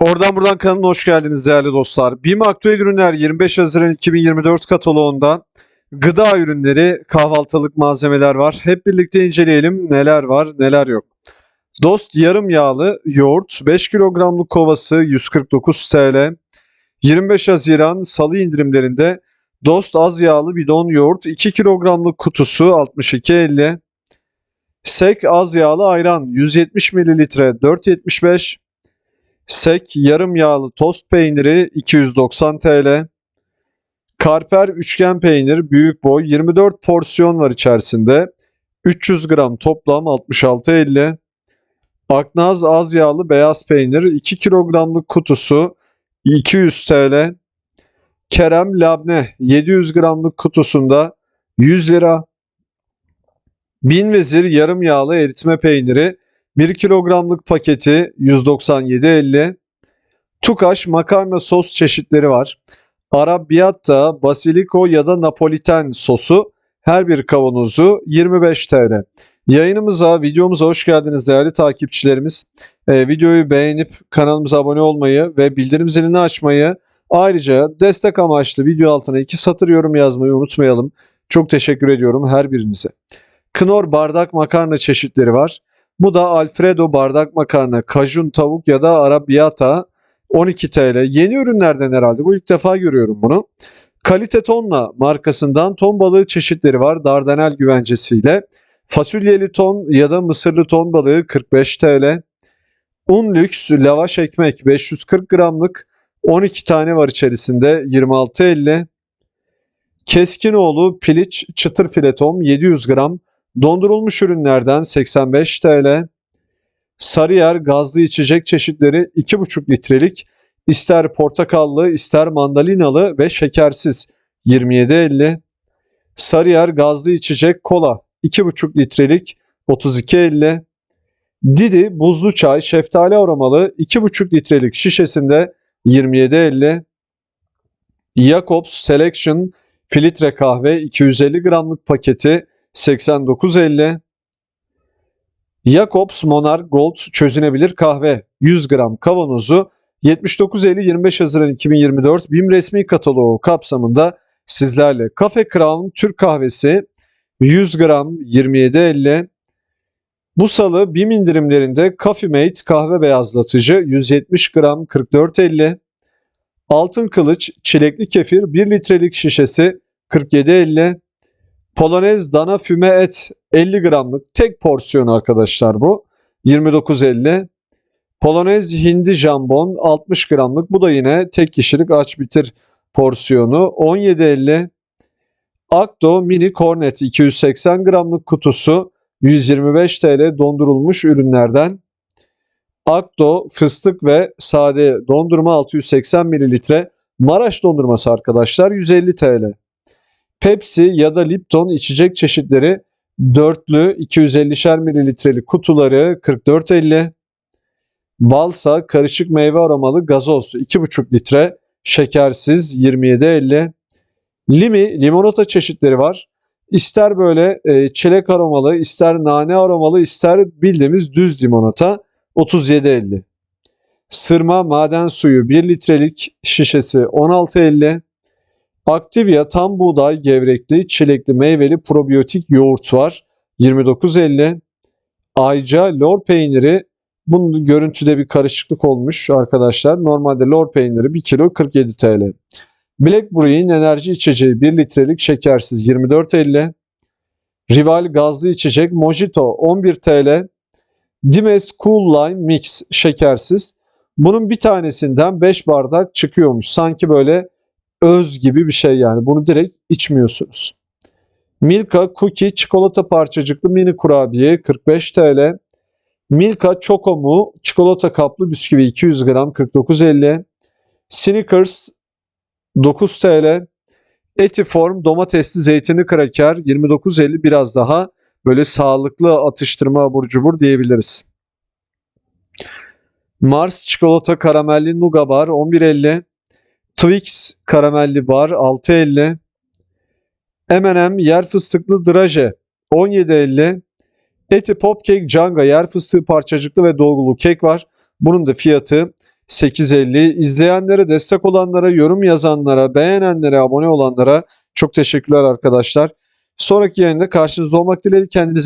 Oradan buradan kanalına hoş geldiniz değerli dostlar. BİM Aktüel Ürünler 25 Haziran 2024 kataloğunda gıda ürünleri, kahvaltılık malzemeler var. Hep birlikte inceleyelim neler var neler yok. Dost yarım yağlı yoğurt 5 kilogramlık kovası 149 TL. 25 Haziran salı indirimlerinde Dost az yağlı bidon yoğurt 2 kilogramlık kutusu 62.50. Sek az yağlı ayran 170 mililitre 4.75. Sek yarım yağlı tost peyniri 290 TL. Karper üçgen peynir büyük boy 24 porsiyon var içerisinde. 300 gram toplam 66.50. Aknaz az yağlı beyaz peynir 2 kilogramlık kutusu 200 TL. Kerem labne 700 gramlık kutusunda 100 lira. Bin vezir yarım yağlı eritme peyniri 1 kilogramlık paketi 197.50. Tukaş makarna sos çeşitleri var. Arrabbiata, basiliko ya da napoliten sosu her bir kavanozu 25 TL. Yayınımıza, videomuza hoş geldiniz değerli takipçilerimiz. Ee, videoyu beğenip kanalımıza abone olmayı ve bildirim zilini açmayı ayrıca destek amaçlı video altına iki satır yorum yazmayı unutmayalım. Çok teşekkür ediyorum her birinize. Knorr bardak makarna çeşitleri var. Bu da Alfredo bardak makarna, kajun tavuk ya da arrabbiata 12 TL. Yeni ürünlerden herhalde. Bu ilk defa görüyorum bunu. Kalite Tonla markasından ton balığı çeşitleri var. Dardanel güvencesiyle. Fasulyeli ton ya da mısırlı ton balığı 45 TL. Un lüks lavaş ekmek 540 gramlık 12 tane var içerisinde 26.50. Keskinoğlu piliç çıtır filetom 700 gram Dondurulmuş ürünlerden 85 TL. Sarıyer gazlı içecek çeşitleri 2,5 litrelik ister portakallı ister mandalinalı ve şekersiz 27.50. Sarıyer gazlı içecek kola 2,5 litrelik 32.50. Didi buzlu çay şeftali aromalı 2,5 litrelik şişesinde 27.50. Jacobs Selection filtre kahve 250 gramlık paketi 89.50 Jacobs Monarch Gold çözünebilir kahve. 100 gram kavanozu 79.50 25 Haziran 2024 BİM resmi kataloğu kapsamında sizlerle Cafe Crown Türk kahvesi 100 gram 27.50 bu salı BİM indirimlerinde Coffee Mate kahve beyazlatıcı 170 gram 44.50 Altın Kılıç çilekli kefir 1 litrelik şişesi 47.50 Polonez dana füme et 50 gramlık tek porsiyon arkadaşlar bu. 29.50. Polonez hindi jambon 60 gramlık. Bu da yine tek kişilik aç bitir porsiyonu 17.50. Akdo mini kornet 280 gramlık kutusu 125 TL dondurulmuş ürünlerden. Akdo fıstık ve sade dondurma 680 mililitre Maraş dondurması arkadaşlar 150 TL. Pepsi ya da Lipton içecek çeşitleri dörtlü 250'şer mililitrelik kutuları 44.50. Balsa karışık meyve aromalı gazoz 2,5 litre şekersiz 27.50. Limi limonata çeşitleri var. İster böyle e, çilek aromalı, ister nane aromalı, ister bildiğimiz düz limonata 37.50. Sırma maden suyu 1 litrelik şişesi 16.50. Activia tam buğday gevrekli, çilekli, meyveli probiyotik yoğurt var. 29.50. Ayca lor peyniri bunun görüntüde bir karışıklık olmuş arkadaşlar. Normalde lor peyniri 1 kilo 47 TL. Black Brewing enerji içeceği 1 litrelik şekersiz 24.50. Rival gazlı içecek Mojito 11 TL. Dimes Cool Lime Mix şekersiz. Bunun bir tanesinden 5 bardak çıkıyormuş. Sanki böyle öz gibi bir şey yani. Bunu direkt içmiyorsunuz. Milka Cookie çikolata parçacıklı mini kurabiye 45 TL. Milka Chocomu çikolata kaplı bisküvi 200 gram 49.50. Snickers 9 TL. Etiform domatesli zeytinli kraker 29.50 biraz daha böyle sağlıklı atıştırma abur cubur diyebiliriz. Mars çikolata karamelli Nuga bar 11.50. Twix karamelli bar 6.50. M&M yer fıstıklı draje 17.50. Eti Pop Cake Canga yer fıstığı parçacıklı ve dolgulu kek var. Bunun da fiyatı 850. İzleyenlere, destek olanlara, yorum yazanlara, beğenenlere, abone olanlara çok teşekkürler arkadaşlar. Sonraki yayında karşınızda olmak dileğiyle kendinize